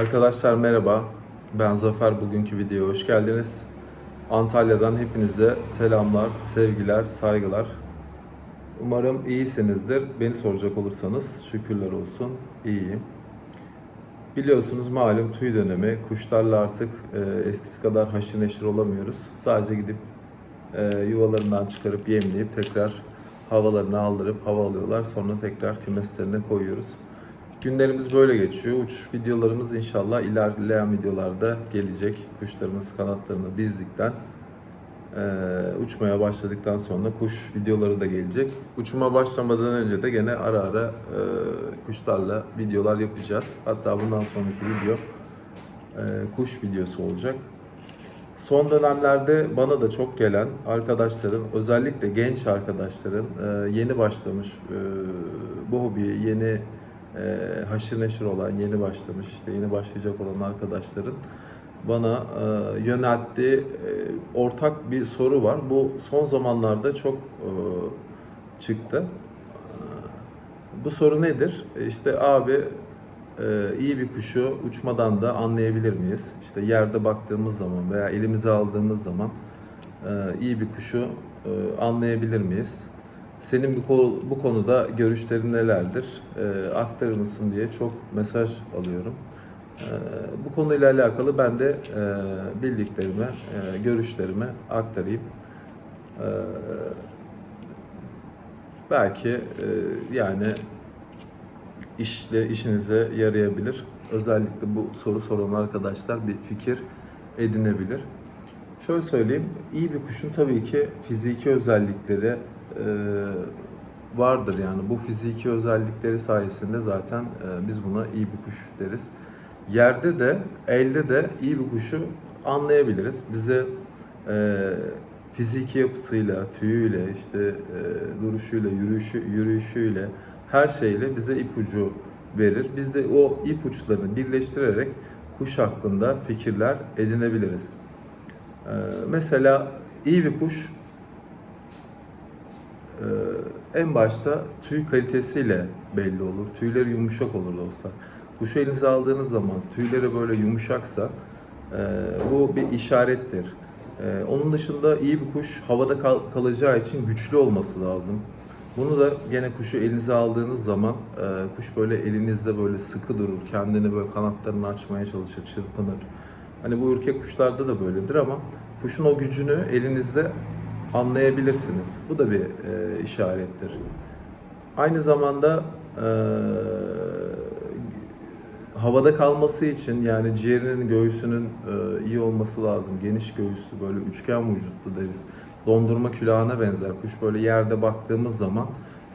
Arkadaşlar merhaba. Ben Zafer. Bugünkü videoya hoş geldiniz. Antalya'dan hepinize selamlar, sevgiler, saygılar. Umarım iyisinizdir. Beni soracak olursanız şükürler olsun iyiyim. Biliyorsunuz malum tüy dönemi. Kuşlarla artık e, eskisi kadar haşır neşir olamıyoruz. Sadece gidip e, yuvalarından çıkarıp yemleyip tekrar havalarını aldırıp hava alıyorlar. Sonra tekrar kümeslerine koyuyoruz. Günlerimiz böyle geçiyor. Uçuş videolarımız inşallah ilerleyen videolarda gelecek. Kuşlarımız kanatlarını dizdikten eee, uçmaya başladıktan sonra kuş videoları da gelecek. Uçuma başlamadan önce de gene ara ara eee, kuşlarla videolar yapacağız. Hatta bundan sonraki video eee, kuş videosu olacak. Son dönemlerde bana da çok gelen arkadaşların, özellikle genç arkadaşların e, yeni başlamış e, bu hobiye yeni e, haşır neşir olan, yeni başlamış, işte yeni başlayacak olan arkadaşların bana e, yönelttiği e, ortak bir soru var. Bu son zamanlarda çok e, çıktı. E, Bu soru nedir? İşte abi ee, iyi bir kuşu uçmadan da anlayabilir miyiz? İşte yerde baktığımız zaman veya elimize aldığımız zaman iyi bir kuşu anlayabilir miyiz? Senin bu, bu konuda görüşlerin nelerdir? E, aktarır mısın diye çok mesaj alıyorum. E, bu konuyla alakalı ben de e, bildiklerimi, e, görüşlerimi aktarayım. E, belki e, yani işle işinize yarayabilir. Özellikle bu soru soran arkadaşlar bir fikir edinebilir. Şöyle söyleyeyim, iyi bir kuşun tabii ki fiziki özellikleri vardır yani bu fiziki özellikleri sayesinde zaten e, biz buna iyi bir kuş deriz. Yerde de elde de iyi bir kuşu anlayabiliriz. Bize e, fiziki yapısıyla, tüyüyle, işte e, duruşuyla, yürüyüşü, yürüyüşüyle, her şeyle bize ipucu verir. Biz de o ipuçlarını birleştirerek kuş hakkında fikirler edinebiliriz. Ee, mesela iyi bir kuş e, en başta tüy kalitesiyle belli olur. Tüyleri yumuşak olur dostlar. Kuşu elinize aldığınız zaman tüyleri böyle yumuşaksa e, bu bir işarettir. E, onun dışında iyi bir kuş havada kal- kalacağı için güçlü olması lazım. Bunu da gene kuşu elinize aldığınız zaman e, kuş böyle elinizde böyle sıkı durur. Kendini böyle kanatlarını açmaya çalışır, çırpınır. Hani bu ürkek kuşlarda da böyledir ama kuşun o gücünü elinizde anlayabilirsiniz. Bu da bir e, işarettir. Aynı zamanda e, havada kalması için yani ciğerinin göğsünün e, iyi olması lazım. Geniş göğüslü böyle üçgen vücutlu deriz. Dondurma külahına benzer. Kuş böyle yerde baktığımız zaman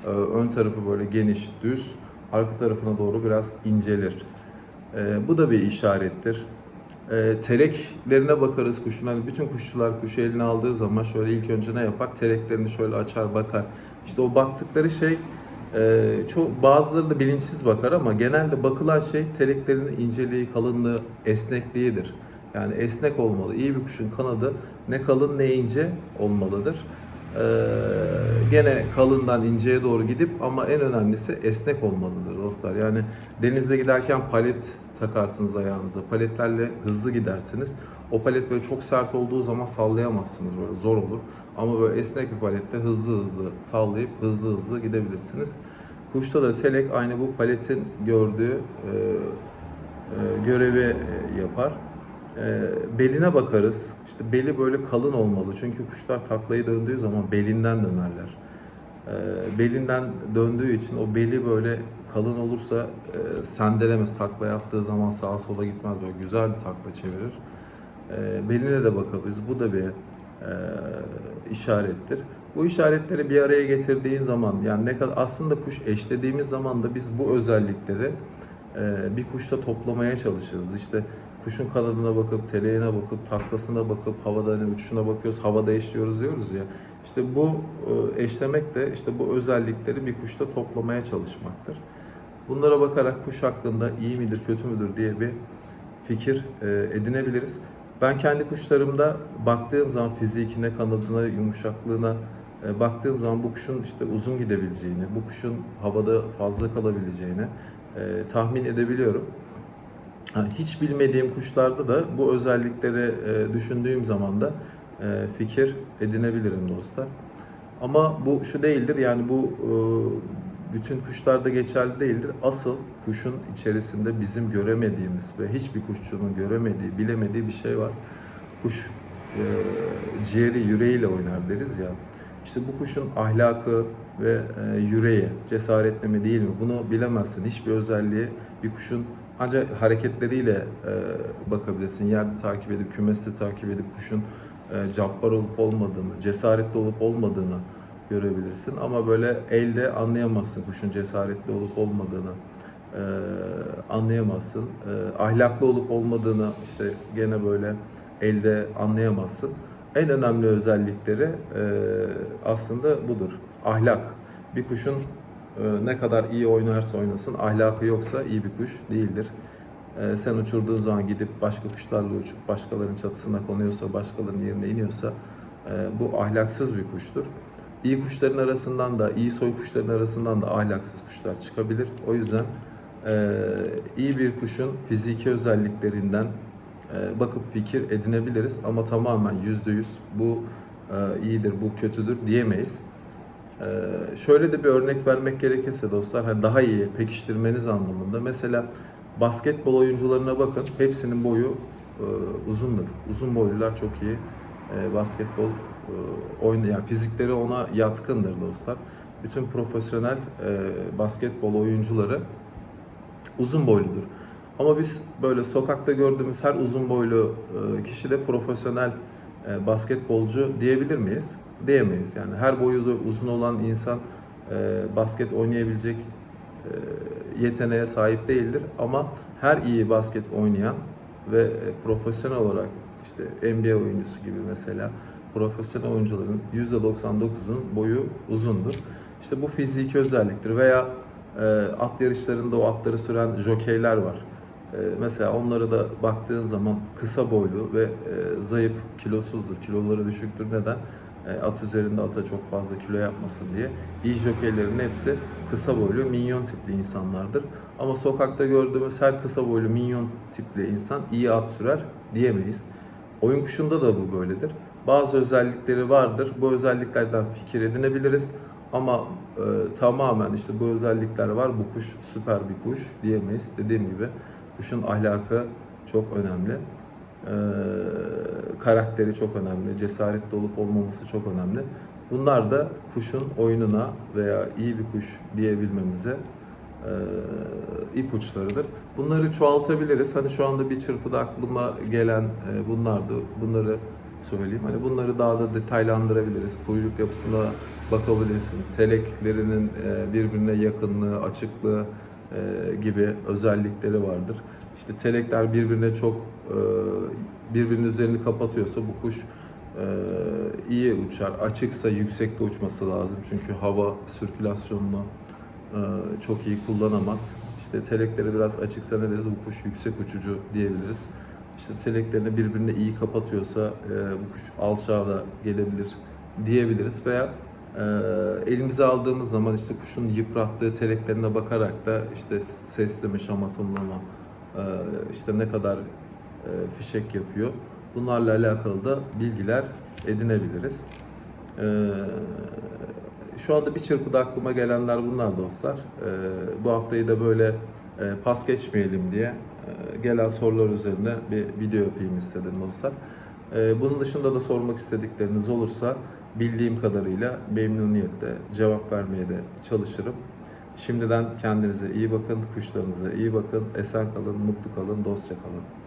e, ön tarafı böyle geniş, düz, arka tarafına doğru biraz incelir. E, bu da bir işarettir. E, teleklerine bakarız kuşun. Hani bütün kuşçular kuşu eline aldığı zaman şöyle ilk önce ne yapar? Teleklerini şöyle açar bakar. İşte o baktıkları şey e, çok bazıları da bilinçsiz bakar ama genelde bakılan şey teleklerinin inceliği, kalınlığı, esnekliğidir. Yani esnek olmalı. İyi bir kuşun kanadı ne kalın ne ince olmalıdır. Ee, gene kalından inceye doğru gidip ama en önemlisi esnek olmalıdır dostlar. Yani denizde giderken palet takarsınız ayağınıza. Paletlerle hızlı gidersiniz. O palet böyle çok sert olduğu zaman sallayamazsınız böyle zor olur. Ama böyle esnek bir palette hızlı hızlı sallayıp hızlı hızlı gidebilirsiniz. Kuşta da telek aynı bu paletin gördüğü e, e, görevi e, yapar. E, beline bakarız. İşte beli böyle kalın olmalı. Çünkü kuşlar taklayı döndüğü zaman belinden dönerler. E, belinden döndüğü için o beli böyle kalın olursa e, sendelemez. Takla yaptığı zaman sağa sola gitmez. Böyle güzel bir takla çevirir. E, beline de bakabiliriz. Bu da bir e, işarettir. Bu işaretleri bir araya getirdiğin zaman yani ne kadar aslında kuş eşlediğimiz zaman da biz bu özellikleri e, bir kuşta toplamaya çalışırız. İşte kuşun kanadına bakıp, teleğine bakıp, taklasına bakıp, havada hani uçuşuna bakıyoruz, havada eşliyoruz diyoruz ya. İşte bu e, eşlemek de işte bu özellikleri bir kuşta toplamaya çalışmaktır. Bunlara bakarak kuş hakkında iyi midir, kötü müdür diye bir fikir e, edinebiliriz. Ben kendi kuşlarımda baktığım zaman fizikine, kanadına, yumuşaklığına e, baktığım zaman bu kuşun işte uzun gidebileceğini, bu kuşun havada fazla kalabileceğini tahmin edebiliyorum. Hiç bilmediğim kuşlarda da bu özellikleri e, düşündüğüm zaman da e, fikir edinebilirim dostlar. Ama bu şu değildir yani bu e, bütün kuşlarda geçerli değildir. Asıl kuşun içerisinde bizim göremediğimiz ve hiçbir kuşçunun göremediği, bilemediği bir şey var. Kuş e, ciğeri yüreğiyle oynar deriz ya. İşte bu kuşun ahlakı ve e, yüreği cesaretli mi değil mi bunu bilemezsin. Hiçbir özelliği bir kuşun ancak hareketleriyle e, bakabilirsin. Yerde takip edip, kümeste takip edip kuşun e, cabbar olup olmadığını, cesaretli olup olmadığını görebilirsin. Ama böyle elde anlayamazsın kuşun cesaretli olup olmadığını e, anlayamazsın. E, ahlaklı olup olmadığını işte gene böyle elde anlayamazsın. En önemli özellikleri e, aslında budur. Ahlak. Bir kuşun ne kadar iyi oynarsa oynasın ahlakı yoksa iyi bir kuş değildir. E, sen uçurduğun zaman gidip başka kuşlarla uçup başkalarının çatısına konuyorsa, başkalarının yerine iniyorsa e, bu ahlaksız bir kuştur. İyi kuşların arasından da, iyi soy kuşların arasından da ahlaksız kuşlar çıkabilir. O yüzden e, iyi bir kuşun fiziki özelliklerinden e, bakıp fikir edinebiliriz ama tamamen yüzde yüz bu iyidir, bu kötüdür diyemeyiz. E, şöyle de bir örnek vermek gerekirse dostlar, hani daha iyi pekiştirmeniz anlamında. Mesela basketbol oyuncularına bakın, hepsinin boyu e, uzundur. Uzun boylular çok iyi e, basketbol e, oynayan, fizikleri ona yatkındır dostlar. Bütün profesyonel e, basketbol oyuncuları uzun boyludur. Ama biz böyle sokakta gördüğümüz her uzun boylu e, kişi de profesyonel e, basketbolcu diyebilir miyiz? Diyemeyiz. Yani her boyu uzun olan insan e, basket oynayabilecek e, yeteneğe sahip değildir. Ama her iyi basket oynayan ve e, profesyonel olarak işte NBA oyuncusu gibi mesela profesyonel oyuncuların %99'un boyu uzundur. İşte bu fiziki özelliktir veya e, at yarışlarında o atları süren jokeyler var. E, mesela onlara da baktığın zaman kısa boylu ve e, zayıf, kilosuzdur, kiloları düşüktür. Neden? E, at üzerinde ata çok fazla kilo yapmasın diye. İyi jokeylerin hepsi kısa boylu, minyon tipli insanlardır. Ama sokakta gördüğümüz her kısa boylu, minyon tipli insan iyi at sürer diyemeyiz. Oyun kuşunda da bu böyledir. Bazı özellikleri vardır. Bu özelliklerden fikir edinebiliriz. Ama e, tamamen işte bu özellikler var. Bu kuş süper bir kuş diyemeyiz. Dediğim gibi kuşun ahlakı çok önemli. E, karakteri çok önemli. Cesaretli olup olmaması çok önemli. Bunlar da kuşun oyununa veya iyi bir kuş diyebilmemize e, ipuçlarıdır. Bunları çoğaltabiliriz. Hani şu anda bir çırpıda aklıma gelen e, bunlardı. Bunları söyleyeyim. Hani bunları daha da detaylandırabiliriz. Kuyruk yapısına bakabilirsin. Teleklerinin e, birbirine yakınlığı, açıklığı e, gibi özellikleri vardır. İşte telekler birbirine çok e, birbirinin üzerini kapatıyorsa bu kuş e, iyi uçar. Açıksa yüksekte uçması lazım. Çünkü hava sirkülasyonunu e, çok iyi kullanamaz. İşte telekleri biraz açıksa ne deriz? Bu kuş yüksek uçucu diyebiliriz. İşte teleklerini birbirine iyi kapatıyorsa bu kuş alçağa da gelebilir diyebiliriz veya e, elimize aldığımız zaman işte kuşun yıprattığı teleklerine bakarak da işte sesleme, şamatımlama, e, işte ne kadar e, fişek yapıyor. Bunlarla alakalı da bilgiler edinebiliriz. E, şu anda bir çırpıda aklıma gelenler bunlar dostlar. E, bu haftayı da böyle e, pas geçmeyelim diye e, gelen sorular üzerine bir video yapayım istedim dostlar. Bunun dışında da sormak istedikleriniz olursa bildiğim kadarıyla memnuniyetle cevap vermeye de çalışırım. Şimdiden kendinize iyi bakın, kuşlarınıza iyi bakın, esen kalın, mutlu kalın, dostça kalın.